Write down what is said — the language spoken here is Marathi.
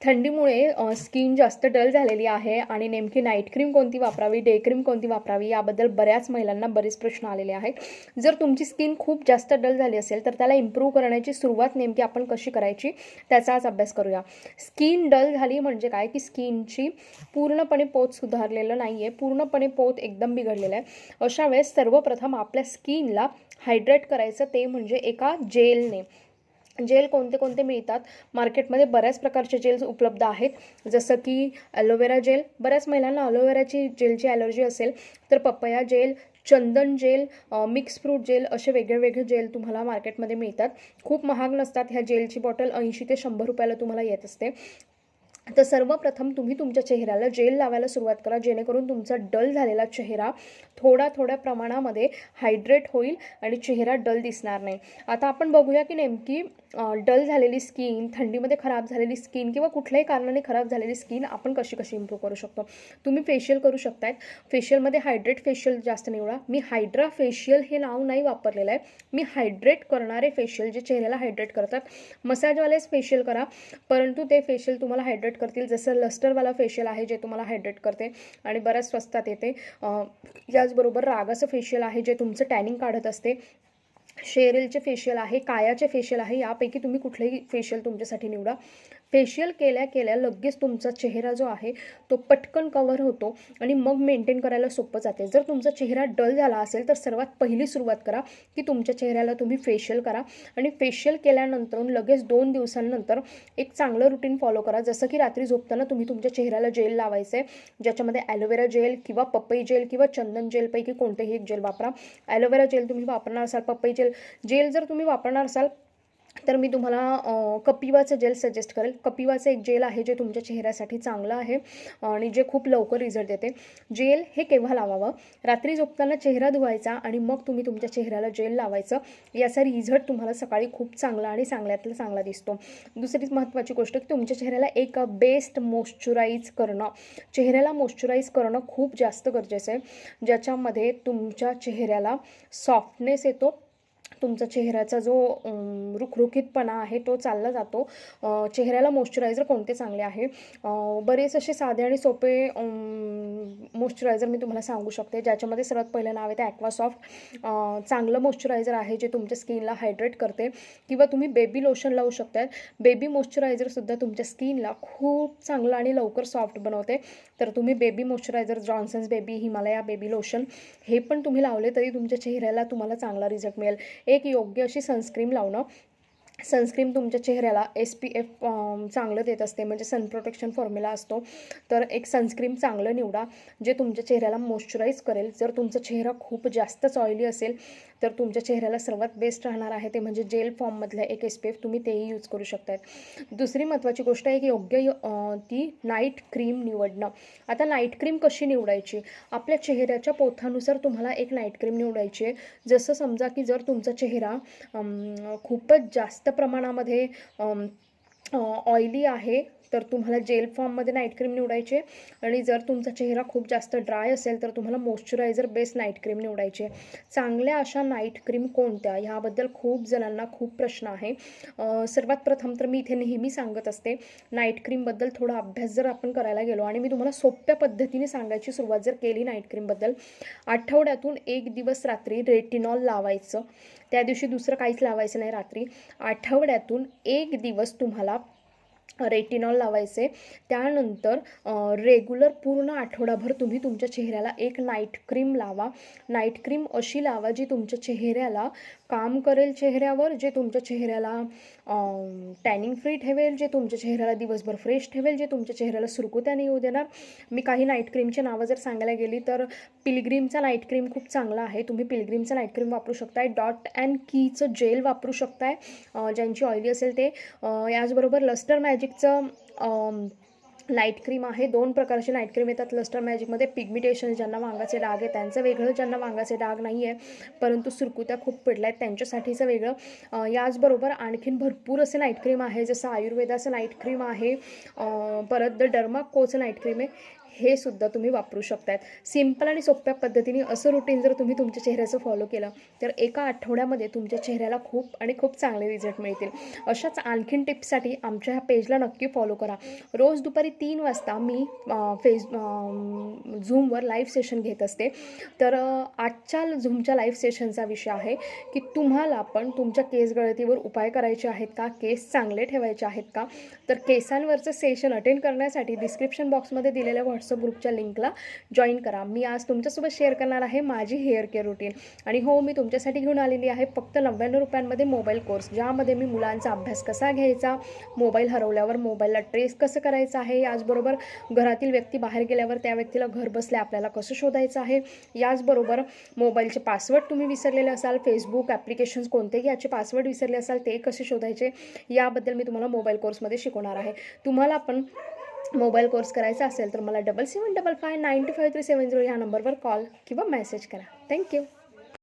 थंडीमुळे स्किन जास्त डल झालेली आहे आणि नेमकी नाईट क्रीम कोणती वापरावी डे क्रीम कोणती वापरावी याबद्दल बऱ्याच महिलांना बरेच प्रश्न आलेले आहेत. जर तुमची स्किन खूप जास्त डल झाली असेल तर त्याला इम्प्रूव्ह करण्याची सुरुवात नेमकी आपण कशी करायची त्याचा आज अभ्यास करूया. स्किन डल झाली म्हणजे काय? की स्किनची पूर्णपणे पोत सुधारलेलं नाही आहे पूर्णपणे पोत एकदम बिघडलेलं आहे. अशा वेळेस सर्वप्रथम आपल्या स्किनला हायड्रेट करायचं ते म्हणजे एका जेलने जेल कोणते कोणते मिळतात? मार्केटमध्ये बऱ्याच प्रकारचे जेल्स उपलब्ध आहेत. जसं की ॲलोवेरा जेल. बऱ्याच महिलांना अलोवेराची जेलची ॲलर्जी असेल तर पपया जेल चंदन जेल मिक्स फ्रूट जेल असे वेगळे वेगळे जेल तुम्हाला मार्केटमध्ये मिळतात. खूप महाग नसतात ह्या जेलची बॉटल. ऐंशी ते शंभर रुपयाला तुम्हाला येत असते. तर सर्वप्रथम तुम्ही तुमच्या चेहऱ्याला जेल लावायला सुरुवात करा जेणेकरून तुमचा डल झालेला चेहरा थोड्या थोड्या प्रमाणामध्ये हायड्रेट होईल आणि चेहरा डल दिसणार नाही. आता आपण बघूया की नेमकी डल झालेली स्किन थंडीमध्ये खराब झालेली स्किन किंवा कुठल्याही कारणाने खराब झालेली स्किन आपण कशी कशी इम्प्रूव्ह करू शकतो? तुम्ही फेशियल करू शकतायत. फेशियलमध्ये हायड्रेट फेशियल जास्त निवडा मी हायड्रा फेशियल हे नाव नाही वापरलेलं आहे. मी हायड्रेट करणारे फेशियल जे चेहऱ्याला हायड्रेट करतात. मसाजवालेच फेशियल करा. परंतु ते फेशियल तुम्हाला हायड्रेट करतील. जसं लस्टरवाला फेशियल आहे जे तुम्हाला हायड्रेट करते आणि बऱ्याच स्वस्तात येते. याचबरोबर रागाचं फेशियल आहे जे तुमचं टॅनिंग काढत असते. शेरेलचे फेशियल आहे कायाचे फेशियल आहे यापैकी तुम्ही कुठलेही फेशियल तुमच्यासाठी निवडा. फेशियल केल्या केल्या लगेच तुमचा चेहरा जो आहे तो पटकन कवर होतो आणि मग मेंटेन करायला सोपं जाते. जर तुमचा चेहरा डल झाला असेल तर सर्वात पहिली सुरुवात करा की तुमच्या चेहऱ्याला तुम्ही फेशियल करा आणि फेशियल केल्यानंतर लगेच दोन दिवसांनंतर एक चांगलं रुटीन फॉलो करा. जसं की रात्री झोपताना तुम्ही तुमच्या चेहऱ्याला जेल लावायचं आहे ज्याच्यामध्ये ॲलोवेरा जेल किंवा पपई जेल किंवा चंदन जेलपैकी कोणतेही एक जेल वापरा. ॲलोवेरा जेल तुम्ही वापरणार असाल पपई जेल जेल जर तुम्ही वापरणार असाल तर मी तुम्हाला कपिवाचं जेल सजेस्ट करेल. कपिवाचं एक जेल आहे जे तुमच्या चेहऱ्यासाठी चांगलं आहे आणि जे खूप लवकर रिझल्ट देते. जेल हे केव्हा लावावं? रात्री झोपताना चेहरा धुवायचा आणि मग तुम्ही तुमच्या चेहऱ्याला जेल लावायचं. याचा रिझल्ट तुम्हाला सकाळी खूप चांगला आणि चांगल्यातला चांगला दिसतो. दुसरीच महत्त्वाची गोष्ट की तुमच्या चेहऱ्याला एक बेस्ट मॉइश्चराईज करणं. चेहऱ्याला मॉइश्चराईज करणं खूप जास्त गरजेचं आहे. ज्याच्यामध्ये तुमच्या चेहऱ्याला सॉफ्टनेस येतो तुमचा चेहऱ्याचा जो रुखरुखीतपणा आहे तो चालला जातो. चेहऱ्याला मॉइश्चरायझर कोणते चांगले आहे? बरेच असे साधे आणि सोपे मॉइश्चरायझर मी तुम्हाला सांगू शकते. ज्याच्यामध्ये सर्वात पहिलं नाव आहे ते ॲक्वासॉफ्ट चांगलं मॉइश्चरायझर आहे जे तुमच्या स्किनला हायड्रेट करते. किंवा तुम्ही बेबी लोशन लावू शकतात बेबी मॉइश्चरायझरसुद्धा तुमच्या स्किनला खूप चांगलं आणि लवकर सॉफ्ट बनवते. तर तुम्ही baby moisturiser Johnson's baby Himalaya baby lotion हे पण तुम्ही लावले तरी तुमच्या चेहऱ्याला तुम्हाला चांगला रिझल्ट मिळेल. एक योग्य अशी सनस्क्रीम लावणं सनस्क्रीम तुमच्या चेहऱ्याला एस पी एफ चांगलं देत असते. म्हणजे सन प्रोटेक्शन फॉर्म्युला असतो. तर एक सनस्क्रीम चांगलं निवडा जे तुमच्या चेहऱ्याला मॉइश्चराईज करेल. जर तुमचा चेहरा खूप जास्तच ऑइली असेल तर तुमच्या चेहऱ्याला सर्वात बेस्ट राहणार आहे ते म्हणजे जेल फॉर्ममधलं एक एस पी एफ तुम्ही तेही यूज करू शकतात दुसरी महत्त्वाची गोष्ट आहे की योग्य ती नाईट क्रीम निवडणं. आता नाईट क्रीम कशी निवडायची? आपल्या चेहऱ्याच्या पोथानुसार तुम्हाला एक नाईट क्रीम निवडायची आहे. जसं समजा की जर तुमचा चेहरा खूपच जास्त प्रमाणामध्ये ऑइली आहे. तर तुम्हाला जेल फॉर्ममध्ये नाईट क्रीम निवडायचे. आणि जर तुमचा चेहरा खूप जास्त ड्राय असेल तर तुम्हाला मॉइश्चरायझर बेस्ड नाईट क्रीम निवडायचे. चांगल्या अशा नाईट क्रीम कोणत्या? ह्याबद्दल खूप जणांना खूप प्रश्न आहे. सर्वात प्रथम तर मी इथे नेहमी सांगत असते नाईट क्रीमबद्दल थोडा अभ्यास जर आपण करायला गेलो आणि मी तुम्हाला सोप्या पद्धतीने सांगायची सुरुवात जर केली नाईट क्रीमबद्दल आठवड्यातून एक दिवस रात्री रेटिनॉल लावायचं. त्या दिवशी दुसरं काहीच लावायचं नाही रात्री. आठवड्यातून एक दिवस तुम्हाला रेटिनॉल लावायचे. त्यानंतर रेग्युलर पूर्ण आठवडाभर तुम्ही तुमच्या चेहऱ्याला एक नाईट क्रीम लावा. नाईट क्रीम अशी लावा जी तुमच्या चेहऱ्याला काम करेल चेहऱ्यावर जे तुमच्या चेहऱ्याला टॅनिंग फ्री ठेवेल जे तुमच्या चेहऱ्याला दिवसभर फ्रेश ठेवेल जे तुमच्या चेहऱ्याला सुरकुत्या नाही येऊ देणार. मी काही नाईट क्रीमची नावं जर सांगायला गेली तर पिलग्रीमचा नाईट क्रीम खूप चांगला आहे. तुम्ही पिलग्रीमचा नाईट क्रीम वापरू शकताय. डॉट अँड कीचं जेल वापरू शकताय. ज्यांची ऑइली असेल ते. याचबरोबर लस्टर मॅजिकचं नाईट क्रीम आहे. दोन प्रकारचे नाईट क्रीम येतात. लस्टर मॅजिकमध्ये पिगमिटेशन ज्यांना वांगाचे डाग आहे. त्यांचं वेगळं ज्यांना वांगाचे डाग नाही आहे परंतु सुरकुत्या खूप पडल्या आहेत. त्यांच्यासाठीचं वेगळं. याचबरोबर आणखीन भरपूर असे नाईट क्रीम आहे. जसं आयुर्वेदाचं नाईट क्रीम आहे. परत द डर्मा कोचं नाईट क्रीम आहे. हे सुद्धा तुम्ही वापरू शकतात सिंपल आणि सोप्या पद्धतीने असं रुटीन जर तुम्ही तुमच्या चेहऱ्याचं फॉलो केलं तर एका आठवड्यामध्ये तुमच्या चेहऱ्याला खूप आणि खूप चांगले रिझल्ट मिळतील. अशाच आणखीन टिप्ससाठी आमच्या ह्या पेजला नक्की फॉलो करा. रोज दुपारी तीन वाजता मी फेस झूमवर लाईव्ह सेशन घेत असते. तर आजच्या झूमच्या लाईव्ह सेशनचा विषय आहे की तुम्हाला पण तुमच्या केस गळतीवर उपाय करायचे आहेत का? केस चांगले ठेवायचे आहेत का? तर केसांवरचं सेशन अटेंड करण्यासाठी डिस्क्रिप्शन बॉक्समध्ये दिलेल्या व्हॉट्सअप ग्रुपच्या लिंकला जॉईन करा. मी आज तुमच्यासोबत शेअर करणार आहे माझी हेअर केअर रुटीन. आणि हो मी तुमच्यासाठी घेऊन आलेली आहे फक्त नव्याण्णव रुपयांमध्ये मोबाईल कोर्स ज्यामध्ये मी मुलांचा अभ्यास कसा घ्यायचा मोबाईल हरवल्यावर मोबाईलला ट्रेस कसं करायचं आहे याचबरोबर घरातील व्यक्ती बाहेर गेल्यावर त्या व्यक्तीला घर बसल्या आपल्याला कसं शोधायचं आहे याचबरोबर मोबाईलचे पासवर्ड तुम्ही विसरलेले असाल फेसबुक ॲप्लिकेशन्स कोणतेही याचे पासवर्ड विसरले असाल ते कसे शोधायचे याबद्दल मी तुम्हाला मोबाईल कोर्समध्ये शिकवणार आहे. तुम्हाला पण मोबाईल कोर्स करायचा असेल तर मला double seven double five nine two five three seven zero ह्या नंबरवर कॉल किंवा मेसेज करा. थँक्यू